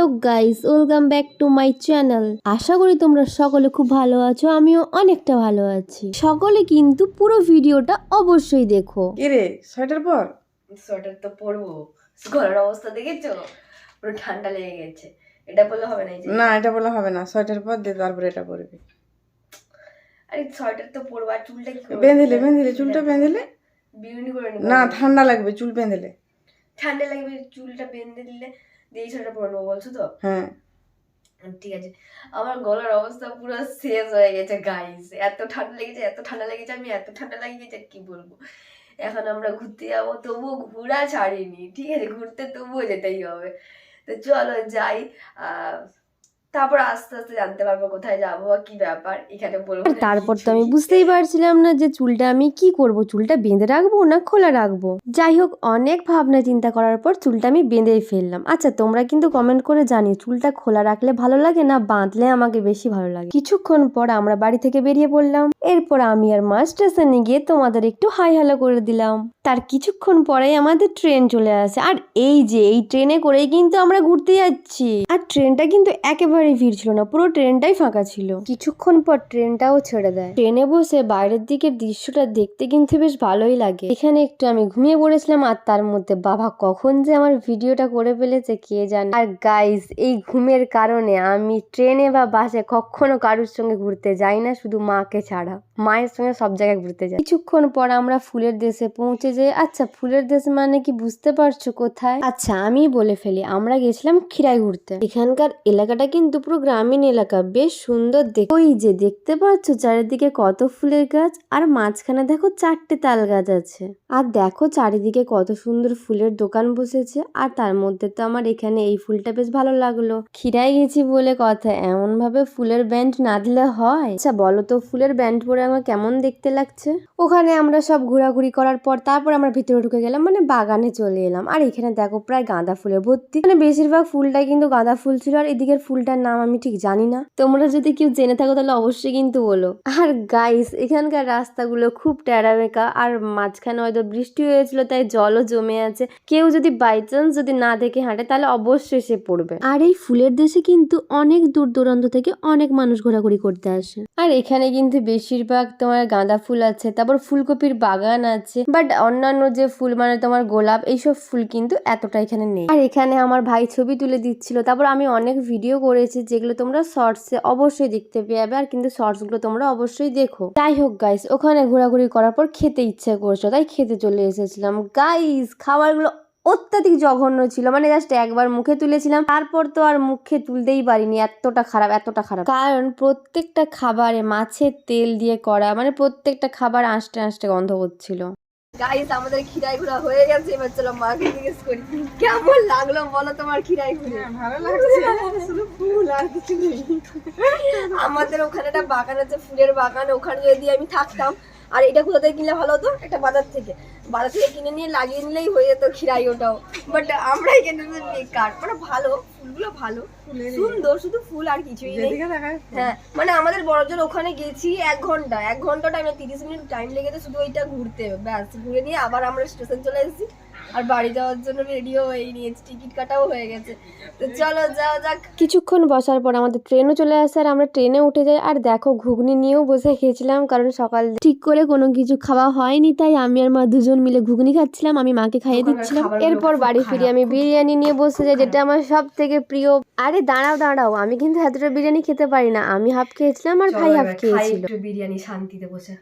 Hello guys welcome back to my channel আশা করি তোমরা সকলে খুব ভালো আছো আমিও অনেকটা ভালো আছি। সকলে কিন্তু পুরো ভিডিওটা অবশ্যই দেখো। কি রে? সোয়েটার পর? সোয়েটার তো পরবো। গলার অবস্থা দেখেছ? পুরো ঠান্ডা লেগে গেছে। এটা বললে হবে না না এটা বলা হবে না। সোয়েটার পর দিয়ে তারপরে এটা পরবি। আরে সোয়েটার তো পরবো আর চুলটা কি? বেঁধেলে বেঁধেলে চুলটা বেঁধেলে। বিউনি করে না ঠান্ডা লাগবে চুল বেঁধেলে। ঠান্ডা লাগবে চুলটা বেঁধে দিলে দিয়ে সোয়েটার পরে নেব বলছো তো? হ্যাঁ। ঠিক আছে। আমার গলার অবস্থা পুরো শেষ হয়ে গেছে গাইস এত ঠান্ডা লেগেছে এত ঠান্ডা লেগেছে আমি এত ঠান্ডা লেগে গেছে কি বলব? এখন আমরা ঘুরতে যাব তবুও ঘোরা ছাড়িনি ঠিক আছে? ঘুরতে তবুও যেতেই হবে। তো চলো যাই আহ, তারপর আস্তে আস্তে জানতে পারব কোথায় যাব আর কি ব্যাপার এখানে বলব তারপর তো আমি বুঝতেই পারছিলাম না যে চুলটা আমি কি করব চুলটা বেঁধে রাখব না খোলা রাখব? যাই হোক অনেক ভাবনা চিন্তা করার পর চুলটা আমি বেঁধেই ফেললাম। আচ্ছা তোমরা কিন্তু কমেন্ট করে জানিও চুলটা খোলা রাখলে ভালো লাগে না বাঁধলে আমাকে বেশি ভালো লাগে? কিছুক্ষণ পর আমরা বাড়ি থেকে বেরিয়ে পড়লাম। এরপর আমি আর মা স্টেশনে গিয়ে তোমাদের একটু হাই হ্যালো করে দিলাম। তার কিছুক্ষণ পরেই আমাদের ট্রেন চলে আসে। আর এই যে এই ট্রেনে করেই কিন্তু আমরা ঘুরতে যাচ্ছি। আর ট্রেনটা কিন্তু একেবারে ভিড় ছিল না, পুরো ট্রেনটাই ফাঁকা ছিল। কিছুক্ষণ পর ট্রেনটাও ছেড়ে দেয়। ট্রেনে বসে বাইরের দিকের দৃশ্যটা দেখতে কিন্তু বেশ ভালোই লাগে। এখানে একটু আমি ঘুমিয়ে পড়েছিলাম আর তার মধ্যে, বাবা, কখন যে আমার ভিডিওটা করে ফেলেছে কে জানে? আর গাইজ এই ঘুমের কারণে আমি ট্রেনে বা বাসে কখনো কারুর সঙ্গে ঘুরতে যাই না, শুধু মাকে ছাড়া। মায়ের সঙ্গে সব জায়গায় ঘুরতে যাই কিছুক্ষণ পর আমরা ফুলের দেশে পৌঁছে যাই। আচ্ছা ফুলের দেশ মানে কি বুঝতে পারছ কোথায়? আচ্ছা আমি বলে ফেলি। আমরা গেছিলাম খিরাই ঘুরতে। এখানকার এলাকাটা কিন্তু পুরো গ্রামীণ এলাকা। বেশ সুন্দর দেখ ওই যে দেখতে পাচ্ছ চারিদিকে কত ফুলের গাছ, আর মাঝখানে দেখো চারটে তাল গাছ আছে। আর দেখো চারিদিকে কত সুন্দর ফুলের দোকান বসেছে। আর তার মধ্যে তো আমার এখানে এই ফুলটা বেশ ভালো লাগল। খিরাই গেছি বলে কথা। এমন ভাবে ফুলের ব্যান্ড না দিলে হয়? আচ্ছা বলো তো ফুলের ব্যান্ড পরে আমার কেমন দেখতে লাগছে? ওখানে আমরা সব ঘোরাঘুরি করার পর তারপর আমরা ভিতরে ঢুকে গেলাম মানে বাগানে চলে এলাম। আর এখানে দেখো প্রায় গাঁদা ফুলে ভর্তি। মানে বেশিরভাগ ফুলটাই কিন্তু গাঁদা ফুল ছিল, আর এদিকের ফুলটার নাম আমি ঠিক জানি না। তোমরা যদি কেউ জেনে থাকো তাহলে অবশ্যই কিন্তু বলো। আর গাইস এখানকার রাস্তাগুলো খুব টেরা বেঁকা আর মাঝখানে হয়তো বৃষ্টি হয়েছিল, তাই জলও জমে আছে। কেউ যদি বাই চান্স যদি না দেখে হাঁটে, তাহলে অবশ্যই সে পড়বে। আর এই ফুলের দেশে কিন্তু অনেক দূর দূরান্ত থেকে অনেক মানুষ ঘোরাঘুরি করতে আসে। আর এখানে কিন্তু বেশিরভাগ তোমার গাঁদা ফুল আছে, তারপর ফুলকপির বাগান আছে বাট অন্যান্য যে ফুল মানে তোমার গোলাপ, এইসব ফুল কিন্তু এতটা এখানে নেই। আর এখানে আমার ভাই ছবি তুলে দিচ্ছিল, তারপর আমি অনেক ভিডিও করেছি যেগুলো তোমরা শর্টসে অবশ্যই দেখতে পেয়ে আর কিন্তু শর্টসগুলো তোমরা অবশ্যই দেখো। যাই হোক গাইস ওখানে ঘোরাঘুরি করার পর খেতে ইচ্ছে করছ, তাই খেতে চলে এসেছিলাম। গাইস খাবারগুলো অত্যাধিক জঘন্য ছিল। মানে জাস্ট একবার মুখে তুলেছিলাম, তারপর তো আর মুখে তুলতেই পারিনি। এতটা খারাপ এতটা খারাপ। কারণ প্রত্যেকটা খাবারে মাছের তেল দিয়ে করা মানে প্রত্যেকটা খাবার আঁশটে আঁশটে গন্ধ করছিল গাইস আমাদের খিরাই ঘোরা হয়ে গেছে, এবার চলো মাকে জিজ্ঞেস করি, কেমন লাগল বলো তোমার ভালো লাগছে। শুধু ফুল আর কিছু নেই। আমাদের ওখানে একটা বাগান আছে ফুলের বাগান। ওখানে যদি আমি থাকতাম আর এটা কোথা থেকে কিনলে ভালো হতো? একটা বাজার থেকে। বাজার থেকে কিনে নিয়ে লাগিয়ে নিলেই হয়ে যেত খিরাই ওটাও। বাট আমরা এখানে বেকার মানে ভালো ফুলগুলো ভালো। সুন্দর শুধু ফুল আর কিছুই নেই। হ্যাঁ মানে আমাদের বড়জোর ওখানে গেছি এক ঘণ্টা। এক ঘণ্টা টাইমে তিরিশ মিনিট টাইম লেগেছে শুধু ওইটা ঘুরতে। ব্যাস ঘুরে নিয়ে আবার আমরা স্টেশন চলে এসেছি। আর বাড়ি যাওয়ার জন্য রেডিও হয়ে নিয়েছি টিকিট কাটাও হয়ে গেছে। তো চলো যাও যাক। কিছুক্ষণ বসার পর আমাদের ট্রেনও চলে আসে আর আমরা ট্রেনে উঠে যাই। আর দেখো ঘুগনি নিয়েও বসে খেয়েছিলাম কারণ সকাল ঠিক করে কোনো কিছু খাওয়া হয়নি তাই আমি আর মা দুজন মিলে ঘুগনি খাচ্ছিলাম আমি মাকে খাইয়ে দিচ্ছিলাম। এরপর বাড়ি ফিরে আমি বিরিয়ানি নিয়ে বসে যাই যেটা আমার সব থেকে প্রিয়। আরে দাঁড়াও দাঁড়াও আমি কিন্তু এতটা বিরিয়ানি খেতে পারি না। আমি হাফ খেয়েছিলাম আর ভাই হাফ খেয়েছিল। একটু বিরিয়ানি শান্তিতে বসে।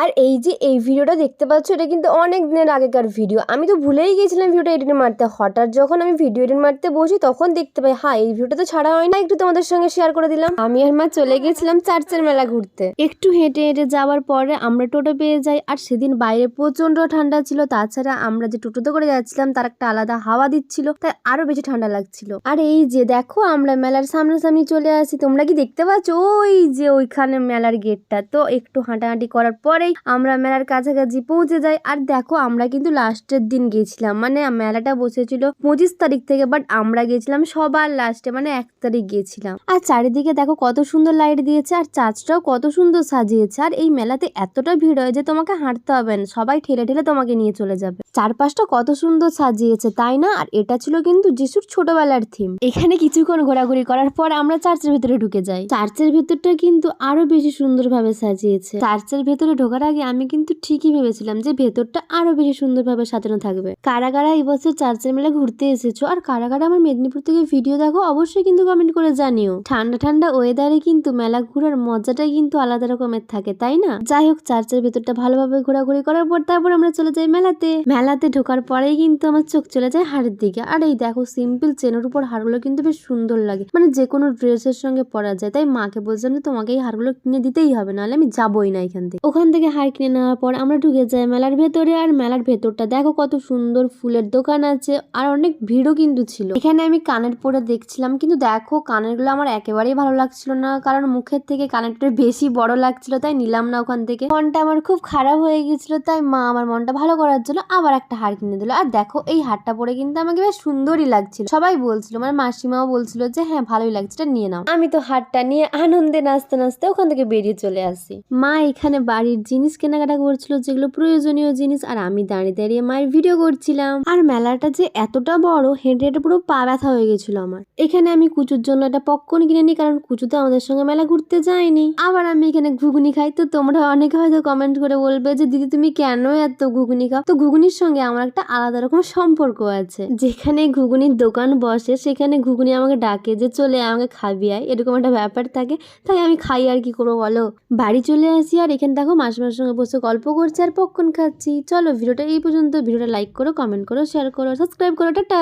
আর এই যে এই ভিডিওটা দেখতে পাচ্ছ, এটা কিন্তু অনেক দিনের আগেকার ভিডিও। আমি তো ভুলেই গেছিলাম ভিডিওটা এডিট মারতে। হঠাৎ যখন আমি ভিডিও এডিট মারতে বসি, তখন দেখতে পাই হ্যাঁ এই ভিডিওটা তো ছাড়া হয় না একটু তোমাদের সঙ্গে শেয়ার করে দিলাম। আমি আর মা চলে গেছিলাম চার্চের মেলা ঘুরতে। একটু হেঁটে হেঁটে যাওয়ার পরে আমরা টোটো পেয়ে যাই, আর সেদিন বাইরে প্রচণ্ড ঠান্ডা ছিল। তাছাড়া আমরা যে টোটোতে করে যাচ্ছিলাম, তার একটা আলাদা হাওয়া দিচ্ছিল, তাই আরও বেশি ঠান্ডা লাগছিল। আর এই যে দেখো, আমরা মেলার সামনাসামনি চলে আসি। তোমরা কি দেখতে পাচ্ছ? ওই যে ওইখানে মেলার গেটটা তো একটু হাঁটাহাঁটি করার পরে তারপরেই আমরা মেলার কাছাকাছি পৌঁছে যাই। আর দেখো, আমরা কিন্তু লাস্টের দিন গেছিলাম। মানে মেলাটা বসেছিল পঁচিশ তারিখ থেকে বাট আমরা গেছিলাম সবার লাস্টে মানে এক তারিখ গেছিলাম। আর চারিদিকে দেখো কত সুন্দর লাইট দিয়েছে, আর চার্চটাও কত সুন্দর সাজিয়েছে। আর এই মেলাতে এতটা ভিড় হয় যে তোমাকে হাঁটতে হবে না, সবাই ঠেলে ঠেলে তোমাকে নিয়ে চলে যাবে। চারপাশটা কত সুন্দর সাজিয়েছে, তাই না? আর এটা ছিল কিন্তু যিশুর ছোটবেলার থিম এখানে কিছুক্ষণ ঘোরাঘুরি করার পর আমরা চার্চের ভেতরে ঢুকে যাই। চার্চের ভেতরটা কিন্তু আরও বেশি সুন্দরভাবে সাজিয়েছে। চার্চের ভেতরে ঢোকার আগে আমি কিন্তু ঠিকই ভেবেছিলাম যে ভেতরটা আরও বেশি সুন্দরভাবে সাজানো থাকবে। কারা কারা এই বছর চার্চের মেলা ঘুরতে এসেছ আর কারা কারা আমার মেদিনীপুর থেকে ভিডিও দেখো, অবশ্যই কিন্তু কমেন্ট করে জানিও। ঠান্ডা ঠান্ডা ওয়েদারে কিন্তু মেলা ঘোরার মজাটাই কিন্তু আলাদা রকমের থাকে, তাই না? যাই হোক চার্চের ভেতরটা ভালোভাবে ঘোরাঘুরি করার পর তারপর আমরা চলে যাই মেলাতে মেলাতে ঢোকার পরেই কিন্তু আমার চোখ চলে যায় হাড়ের দিকে। আর এই দেখো সিম্পল চেনের উপর হারগুলো কিন্তু বেশ সুন্দর লাগে। মানে যে কোনো ড্রেসের সঙ্গে পরা যায়। তাই মাকে বলছিলাম যে, তোমাকে এই হারগুলো কিনে দিতেই হবে, নাহলে আমি যাবোই না এখান থেকে। ওখান থেকে হার কিনে নেওয়ার পর আমরা ঢুকে যাই মেলার ভেতরে। আর মেলার ভেতরটা দেখো, কত সুন্দর ফুলের দোকান আছে। আর অনেক ভিড়ও কিন্তু ছিল। এখানে আমি কানের পরে দেখছিলাম, কিন্তু দেখো, কানেরগুলো আমার একেবারেই ভালো লাগছিল না। কারণ মুখের থেকে কানেরটা বেশি বড় লাগছিল, তাই নিলাম না ওখান থেকে। মনটা আমার খুব খারাপ হয়ে গেছিল, তাই মা আমার মনটা ভালো করার জন্য আবার একটা হার কিনে দিল। আর দেখো, এই হারটা পরে কিন্তু আমাকে বেশ সুন্দরই লাগছিল। সবাই বলছিল মানে মাসিমাও বলছিল যে হ্যাঁ ভালোই লাগছে, এটা নিয়ে নাও। আমি তো হারটা নিয়ে আনন্দে নাচতে নাচতে ওখান থেকে বেরিয়ে চলে আসি। মা এখানে বাড়ির জিনিস কেনাকাটা করছিল, যেগুলো প্রয়োজনীয় জিনিস, আর আমি দাঁড়িয়ে দাঁড়িয়ে মায়ের ভিডিও করছিলাম। আর মেলাটা যে এতটা বড়, হেঁটে হেঁটে পুরো পা ব্যথা হয়ে গেছিল আমার। এখানে আমি কুচুর জন্য একটা পপকর্ন কিনে নিই, কারণ কুচু তো আমাদের সঙ্গে মেলা ঘুরতে যায়নি। আবার আমি এখানে ঘুগনি খাই, তো তোমরা অনেকে হয়তো কমেন্ট করে বলবে যে, দিদি, তুমি কেন এত ঘুগনি খাও? তো ঘুগনির সঙ্গে আমার একটা আলাদা রকম সম্পর্ক আছে। যেখানে ঘুগুনির দোকান বসে, সেখানে ঘুগুনি আমাকে ডাকে যে, চলে আমাকে খাবি আয়। এরকম একটা ব্যাপার থাকে। তাই আমি খাই আর কি করব বলো? বাড়ি চলে আসি আর এখানে দেখো মাস মাসের সঙ্গে বসে গল্প করছি আর পক্ষণ খাচ্ছি। চলো ভিডিওটা এই পর্যন্ত। ভিডিওটা লাইক করো কমেন্ট করো শেয়ার করো সাবস্ক্রাইব করো, টাটা!